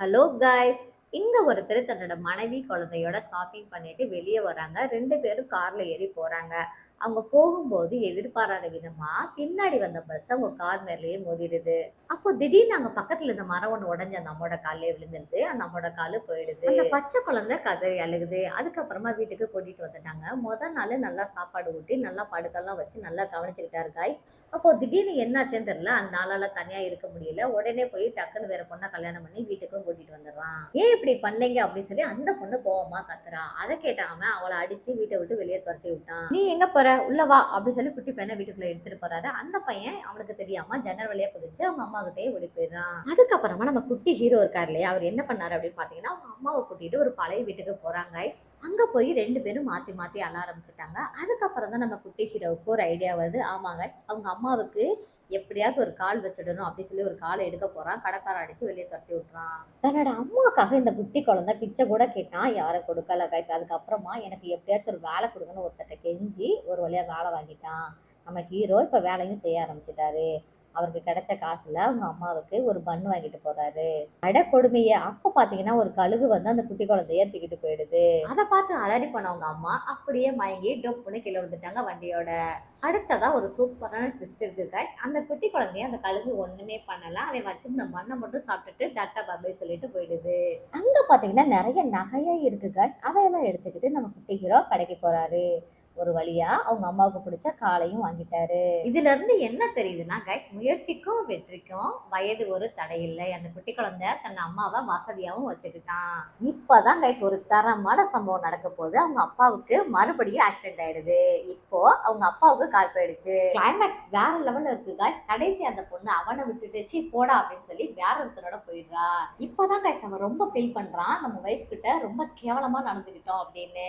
Hello guys இங்க ஒருத்தர் தன்னோட மனைவி குழந்தையோட ஷாப்பிங் பண்ணிட்டு வெளியே வராங்க. ரெண்டு பேரும் கார்ல ஏறி போறாங்க. அவங்க போகும்போது எதிர்பாராத விதமா பின்னாடி வந்த பஸ் அவங்க கார் மேலேயே மோதிடுது. அப்போ திடீர்னு அங்க பக்கத்துல இருந்த மரம் ஒண்ணு உடஞ்சு அந்த அம்மோட காலே விழுந்துருது. அந்த அம்மோட காலு போயிடுது. அந்த பச்சை குழந்தை கதறி அழுகுது. அதுக்கப்புறமா வீட்டுக்கு கூட்டிட்டு வந்துட்டாங்க. முத நாள் நல்லா சாப்பாடு ஊட்டி நல்லா படுக்கெல்லாம் வச்சு நல்லா கவனிச்சுக்கிட்டாரு காய்ஸ் அப்போ திடீர்னு என்னாச்சுன்னு தெரியல. அந்த ஆளால தனியா இருக்க முடியல. உடனே போய் டக்குன்னு வேற பொண்ணை கல்யாணம் பண்ணி வீட்டுக்கும் கூட்டிட்டு வந்துடுறான். ஏன் இப்படி பண்ணீங்க அப்படின்னு சொல்லி அந்த பொண்ணு கோவமா கத்துறான் அதை கேட்டாம அவளை அடிச்சு வீட்டை விட்டு வெளியே துரத்தி விட்டான். நீ எங்க போற? உள்ள வா அப்படின்னு சொல்லி குட்டி பையனை வீட்டுக்குள்ள எடுத்துட்டு போறாரு. அந்த பையன் அவனுக்கு தெரியாம ஜன்னல் வழியா குதிச்சு அவங்க அம்மா கிட்டே ஓடி போயிடுறான். அதுக்கப்புறமா நம்ம குட்டி ஹீரோ இருக்கார் இல்லையா அவர் என்ன பண்ணாரு அப்படின்னு பாத்தீங்கன்னா அவங்க அம்மாவை கூட்டிட்டு ஒரு பழைய வீட்டுக்கு போறாங்க guys. அங்க போய் ரெண்டு பேரும் மாத்தி மாத்தி அழ ஆரம்பிச்சிட்டாங்க. அதுக்கப்புறம் தான் நம்ம குட்டி ஹீரோவுக்கு ஒரு ஐடியா வருது. ஆமாங்க அவங்க அம்மாவுக்கு எப்படியாவது ஒரு கால் வச்சிடணும் அப்படின்னு சொல்லி ஒரு காலை எடுக்க போறான். கடைக்காரன் அடிச்சு வெளியே துரத்தி விட்டுறான். தன்னோட அம்மாக்காக இந்த குட்டி குழந்தை பிச்சை கூட கேட்டான் யாரும் கொடுக்கல கைஸ் அதுக்கப்புறமா எனக்கு எப்படியாச்சும் ஒரு வேலை கொடுங்கன்னு ஒருத்தட்ட கெஞ்சி ஒரு வழியா வேலை வாங்கிட்டான். நம்ம ஹீரோ இப்ப வேலையும் செய்ய ஆரம்பிச்சிட்டாரு. அவருக்கு கிடைச்ச காசுல அவங்க அம்மாவுக்கு ஒரு பன் வாங்கிட்டு போறாரு. அட கொடுமையை. அப்ப பாத்தீங்கன்னா ஒரு கழுகு வந்து அந்த குட்டி குழந்தைய தூக்கிட்டு போயிடுது. அதை பார்த்து அலறி பண்ணவங்க அம்மா அப்படியே மயங்கி டொப்புன்னு கீழே விழுந்துட்டாங்க வண்டியோட. அடுத்ததா ஒரு சூப்பரான ட்விஸ்ட் இருக்கு காய்ஸ் அந்த குட்டி குழந்தைய அந்த கழுகு ஒண்ணுமே பண்ணல. அவன் வச்சிருந்த மண்ணை மட்டும் சாப்பிட்டுட்டு டட்டா பாபை சொல்லிட்டு போயிடுது. அங்க பாத்தீங்கன்னா நிறைய நகையா இருக்கு காய்ஸ் அவையெல்லாம் எடுத்துக்கிட்டு நம்ம குட்டி ஹீரோ கடைக்கு போறாரு. ஒரு வழியா அவங்க அம்மாவுக்கு பிடிச்ச காலையும் வாங்கிட்டாரு. இதுல இருந்து என்ன தெரியுதுன்னா கைஸ் முயற்சிக்கும் வெற்றிக்கும் வயது ஒரு தடை இல்லை. அந்த குட்டி குழந்தை தன் அம்மாவை வசதியாவும் வச்சுக்கிட்டான். இப்பதான் கைஸ் ஒரு தரமான சம்பவம் நடக்க போது அவங்க அப்பாவுக்கு மறுபடியும் ஆக்சிடென்ட் ஆயிடுது. இப்போ அவங்க அப்பாவுக்கு கால் போயிடுச்சு. கிளைமேக்ஸ் வேற லெவல்ல இருக்கு கைஸ் கடைசி அந்த பொண்ணு அவனை விட்டுட்டு சீ போடா அப்படின்னு சொல்லி வேற ஒருத்தரோட போயிடுறா. இப்பதான் கைஸ் அவன் ரொம்ப ஃபீல் பண்றான். நம்ம ஒய்ஃப் கிட்ட ரொம்ப கேவலமா நடந்துக்கிட்டோம் அப்படின்னு.